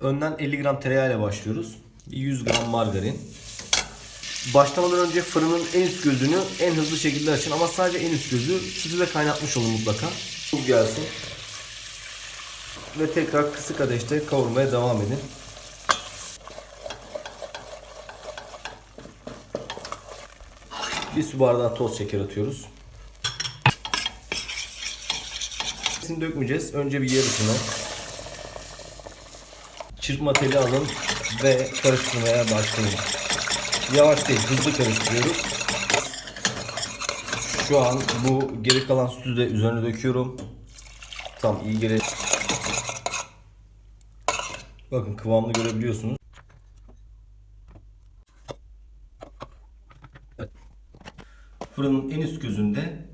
Önden 50 gram tereyağı ile başlıyoruz. 100 gram margarin. Başlamadan önce fırının en üst gözünü en hızlı şekilde açın ama sadece en üst gözü. Sütü de kaynatmış olun mutlaka. Tuz gelsin. Ve tekrar kısık ateşte kavurmaya devam edin. Bir su bardağı toz şeker atıyoruz. Hepsini dökmeyeceğiz. Önce bir yarısını. Çırpma teli alın ve karıştırmaya başlayın. Yavaş değil, hızlı karıştırıyoruz. Şu an bu geri kalan sütü de üzerine döküyorum. Tam iyi geri. Bakın kıvamını görebiliyorsunuz. Fırının en üst gözünde